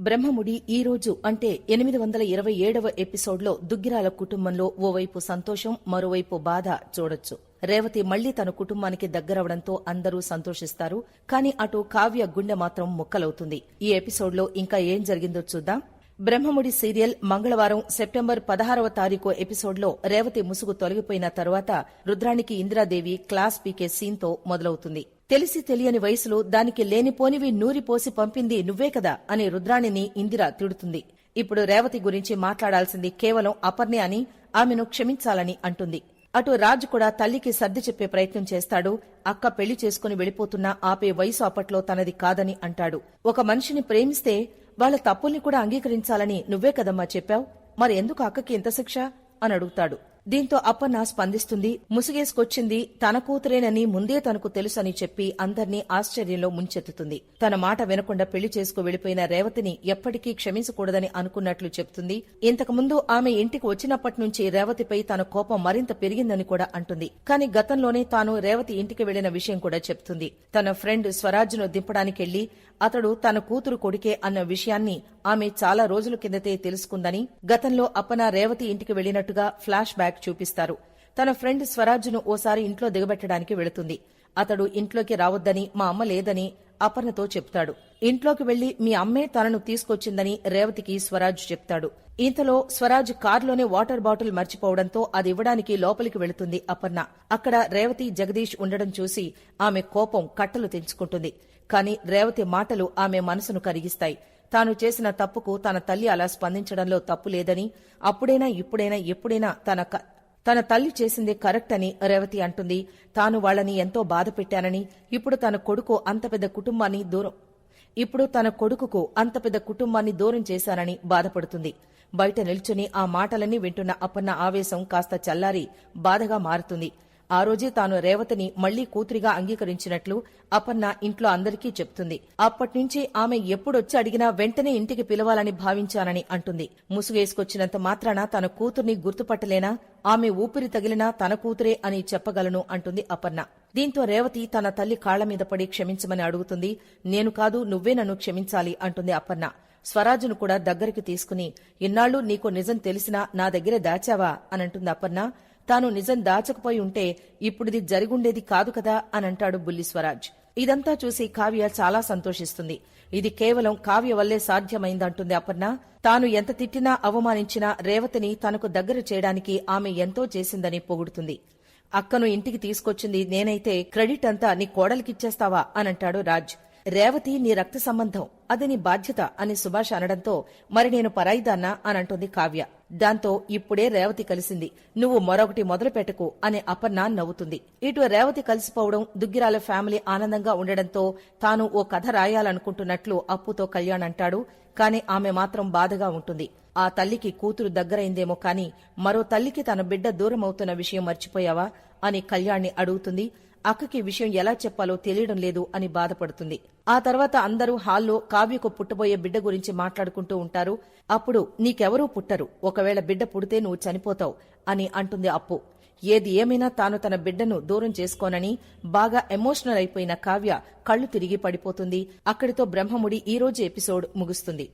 బ్రహ్మముడి ఈ రోజు అంటే ఎనిమిది వందల ఇరవై ఏడవ ఎపిసోడ్లో దుగ్గిరాల కుటుంబంలో ఓవైపు సంతోషం మరోవైపు బాధ చూడొచ్చు. రేవతి మళ్ళీ తన కుటుంబానికి దగ్గరవడంతో అందరూ సంతోషిస్తారు. కానీ అటు కావ్య గుండె మాత్రం ముక్కలవుతుంది. ఈ ఎపిసోడ్లో ఇంకా ఏం జరిగిందో చూద్దాం. బ్రహ్మముడి సీరియల్ మంగళవారం సెప్టెంబర్ పదహారవ తారీఖు ఎపిసోడ్లో రేవతి ముసుగు తొలగిపోయిన తర్వాత రుద్రానికి ఇందిరాదేవి క్లాస్ పీకే సీన్తో మొదలవుతుంది. తెలిసి తెలియని వయసులో దానికి లేనిపోనివి నూరిపోసి పంపింది నువ్వే కదా అని రుద్రాణిని ఇందిర తిడుతుంది. ఇప్పుడు రేవతి గురించి మాట్లాడాల్సింది కేవలం అపర్ణి అని ఆమెను క్షమించాలని అంటుంది. అటు రాజు కూడా తల్లికి సర్ది చెప్పే ప్రయత్నం చేస్తాడు అక్క పెళ్ళి చేసుకుని వెళ్ళిపోతున్నా ఆపే వయసు అప్పట్లో తనది కాదని అంటాడు. ఒక మనిషిని ప్రేమిస్తే వాళ్ళ తప్పుల్ని కూడా అంగీకరించాలని నువ్వే కదమ్మా చెప్పావు మరెందుకు అక్కకి ఇంత శిక్ష? అని అడుగుతాడు. దీంతో అప్పన్న స్పందిస్తుంది ముసుగేసుకొచ్చింది తన కూతురేనని ముందే తనకు తెలుసని చెప్పి అందర్నీ ఆశ్చర్యంలో ముంచెత్తుతుంది. తన మాట వినకుండా పెళ్ళి చేసుకు వెళ్ళిపోయిన రేవతిని ఎప్పటికీ క్షమించకూడదని అనుకున్నట్లు చెప్తుంది. ఇంతకుముందు ఆమె ఇంటికి వచ్చినప్పటి నుంచి రేవతిపై తన కోపం మరింత పెరిగిందని కూడా అంటుంది. కానీ గతంలోనే తాను రేవతి ఇంటికి వెళ్ళిన విషయం కూడా చెప్తుంది. తన ఫ్రెండ్ స్వరాజ్ను దింపడానికెళ్ళి అతడు తన కూతురు కొడుకే అన్న విషయాన్ని ఆమె చాలా రోజుల కిందతే తెలుసుకుందని గతంలో అప్పన రేవతి ఇంటికి వెళ్ళినట్టుగా ఫ్లాష్ బ్యాక్ చూపిస్తారు. తన ఫ్రెండ్ స్వరాజ్ను ఓసారి ఇంట్లో దిగబెట్టడానికి వెళుతుంది. అతడు ఇంట్లోకి రావద్దని మా అమ్మ లేదని అపర్ణతో చెప్తాడు. ఇంట్లోకి వెళ్ళి మీ అమ్మే తనను తీసుకొచ్చిందని రేవతికి స్వరాజ్ చెప్తాడు. ఇంతలో స్వరాజ్ కారులోనే వాటర్ బాటిల్ మర్చిపోవడంతో అది ఇవ్వడానికి లోపలికి వెళుతుంది అపర్ణ. అక్కడ రేవతి జగదీష్ ఉండడం చూసి ఆమె కోపం కట్టలు తెంచుకుంటుంది. కాని రేవతి మాటలు ఆమె మనసును కరిగిస్తాయి. తాను చేసిన తప్పుకు తన తల్లి అలా స్పందించడంలో తప్పు లేదని అప్పుడైనా ఇప్పుడైనా ఎప్పుడైనా తన క- తన తల్లి చేసింది కరెక్ట్ అని రేవతి అంటుంది. తాను వాళ్ళని ఎంతో బాధ పెట్టానని ఇప్పుడు తన కొడుకు అంత పెద్ద కుటుంబాన్ని దూరం ఇప్పుడు తన కొడుకుకు అంత పెద్ద కుటుంబాన్ని దూరం చేశానని బాధపడుతుంది. బయట నిల్చుని ఆ మాటలన్నీ వింటున్న అప్పన్న ఆవేశం కాస్త చల్లారి బాధగా మారుతుంది. ఆ రోజే తాను రేవతిని మళ్ళీ కూతురిగా అంగీకరించినట్లు అపర్ణ ఇంట్లో అందరికీ చెప్తుంది. అప్పట్నుంచి ఆమె ఎప్పుడొచ్చి అడిగినా వెంటనే ఇంటికి పిలవాలని భావించానని అంటుంది. ముసుగేసుకొచ్చినంత మాత్రాన తన కూతుర్ని గుర్తుపట్టలేనా? ఆమె ఊపిరి తగిలినా తన కూతురే అని చెప్పగలను అంటుంది అపర్ణ. దీంతో రేవతి తన తల్లి కాళ్ళ మీద పడి క్షమించమని అడుగుతుంది. నేను కాదు నువ్వే నన్ను క్షమించాలి అంటుంది అపర్ణ. స్వరాజును కూడా దగ్గరికి తీసుకుని ఇన్నాళ్ళు నీకు నిజం తెలిసినా నా దగ్గర దాచావా? అనంటుంది అపర్ణ. తాను నిజం దాచకపోయి ఉంటే ఇప్పుడిది జరిగుండేది కాదు కదా అనంటాడు బుల్లి స్వరాజ్. ఇదంతా చూసి కావ్య చాలా సంతోషిస్తుంది. ఇది కేవలం కావ్య వల్లే సాధ్యమైందంటుంది అపర్ణ. తాను ఎంత తిట్టినా అవమానించినా రేవతిని తనకు దగ్గర చేయడానికి ఆమె ఎంతో చేసిందని పొగుడుతుంది. అక్కను ఇంటికి తీసుకొచ్చింది నేనైతే క్రెడిట్ అంతా నీ కోడలికిచ్చేస్తావా అనంటాడు రాజ్. రేవతి నీ రక్త సంబంధం అది నీ బాధ్యత అని సుభాష్ అనడంతో మరి నేను పరాయిదాన్నా అని అంటుంది కావ్య. దాంతో ఇప్పుడే రేవతి కలిసింది. నువ్వు మరొకటి మొదలుపెట్టకు అనే అని అపర్ణ నవ్వుతుంది. ఇటు రేవతి కలిసిపోవడం దుగ్గిరాల ఫ్యామిలీ ఆనందంగా ఉండడంతో తాను ఓ కథ రాయాలనుకుంటున్నట్లు అప్పుతో కళ్యాణ్ అంటాడు. కాని ఆమె మాత్రం బాధగా ఉంటుంది. ఆ తల్లికి కూతురు దగ్గరైందేమో కాని మరో తల్లికి తన బిడ్డ దూరమవుతున్న విషయం మర్చిపోయావా అని కళ్యాణ్ని అడుగుతుంది. అక్కకి విషయం ఎలా చెప్పాలో తెలియడం లేదు అని బాధపడుతుంది. ఆ తర్వాత అందరూ హాల్లో కావ్యకు పుట్టబోయే బిడ్డ గురించి మాట్లాడుకుంటూ ఉంటారు. అప్పుడు నీకెవరూ పుట్టరు. ఒకవేళ బిడ్డ పుడితే నువ్వు చనిపోతావు అని అంటుంది అప్పు. ఏది ఏమైనా తాను తన బిడ్డను దూరం చేసుకోనని బాగా ఎమోషనల్ అయిపోయిన కావ్య కళ్ళు తిరిగి పడిపోతుంది. అక్కడితో బ్రహ్మముడి ఈ రోజు ఎపిసోడ్ ముగుస్తుంది.